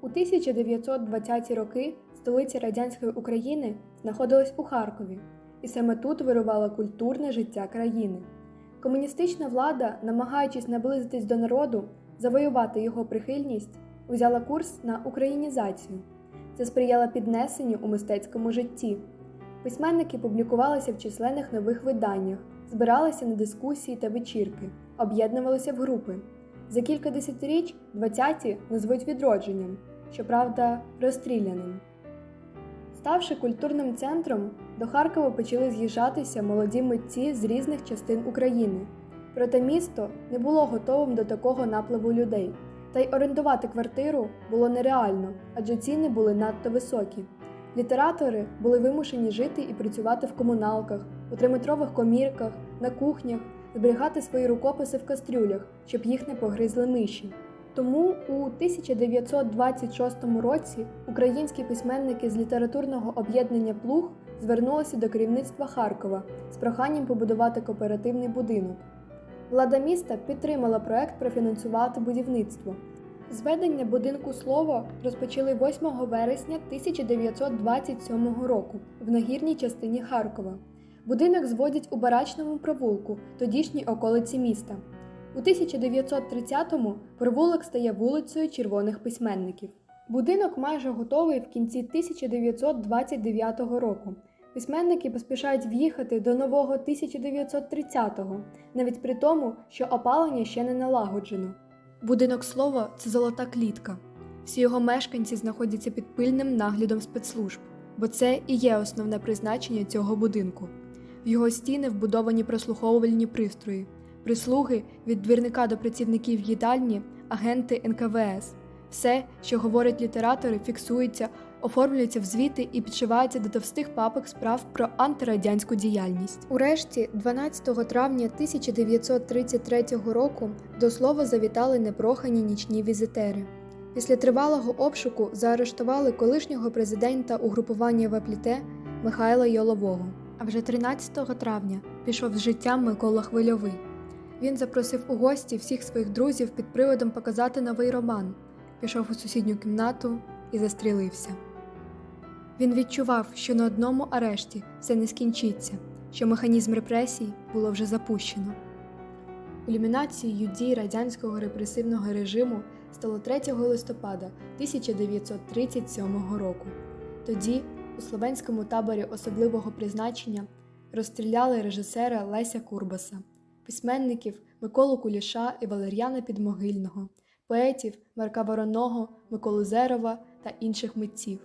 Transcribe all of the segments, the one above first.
У 1920-ті роки столиця радянської України знаходилась у Харкові, і саме тут вирувало культурне життя країни. Комуністична влада, намагаючись наблизитись до народу, завоювати його прихильність, взяла курс на українізацію. Це сприяло піднесенню у мистецькому житті. Письменники публікувалися в численних нових виданнях, збиралися на дискусії та вечірки, об'єднувалися в групи. За кілька десятиріч 20-ті назвуть відродженням, щоправда, розстріляним. Ставши культурним центром, до Харкова почали з'їжджатися молоді митці з різних частин України. Проте місто не було готовим до такого напливу людей, та й орендувати квартиру було нереально, адже ціни були надто високі. Літератори були вимушені жити і працювати в комуналках, у триметрових комірках, на кухнях, зберігати свої рукописи в кастрюлях, щоб їх не погризли миші. Тому у 1926 році українські письменники з літературного об'єднання Плуг звернулися до керівництва Харкова з проханням побудувати кооперативний будинок. Влада міста підтримала проект профінансувати будівництво. Зведення будинку слово розпочали 8 вересня 1927 року в нагірній частині Харкова. Будинок зводять у барачному провулку, тодішній околиці міста. У 1930-му провулок стає вулицею червоних письменників. Будинок майже готовий в кінці 1929 року. Письменники поспішають в'їхати до нового 1930-го, навіть при тому, що опалення ще не налагоджено. Будинок слова це золота клітка. Всі його мешканці знаходяться під пильним наглядом спецслужб, бо це і є основне призначення цього будинку. В його стіни вбудовані прослуховувальні пристрої, прислуги від двірника до працівників їдальні, агенти НКВС. Все, що говорять літератори, фіксується, оформлюється в звіти і підшивається до товстих папок справ про антирадянську діяльність. Урешті, 12 травня 1933 року, до слова завітали непрохані нічні візитери. Після тривалого обшуку заарештували колишнього президента угрупування Вапліте Михайла Йолового. А вже 13 травня пішов з життя Микола Хвильовий. Він запросив у гості всіх своїх друзів під приводом показати новий роман, пішов у сусідню кімнату і застрілився. Він відчував, що на одному арешті все не скінчиться, що механізм репресій було вже запущено. Ілюмінацією дій радянського репресивного режиму стало 3 листопада 1937 року. Тоді, у словенському таборі особливого призначення, розстріляли режисера Леся Курбаса, письменників Миколу Куліша і Валер'яна Підмогильного, поетів Марка Вороного, Миколу Зерова та інших митців.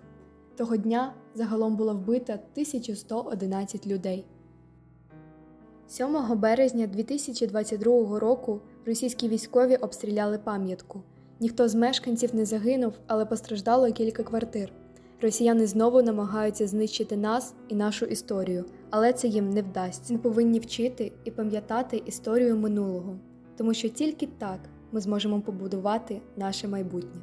Того дня загалом було вбито 1111 людей. 7 березня 2022 року російські військові обстріляли пам'ятку. Ніхто з мешканців не загинув, але постраждало кілька квартир. Росіяни знову намагаються знищити нас і нашу історію, але це їм не вдасться. Ми повинні вчити і пам'ятати історію минулого, тому що тільки так ми зможемо побудувати наше майбутнє.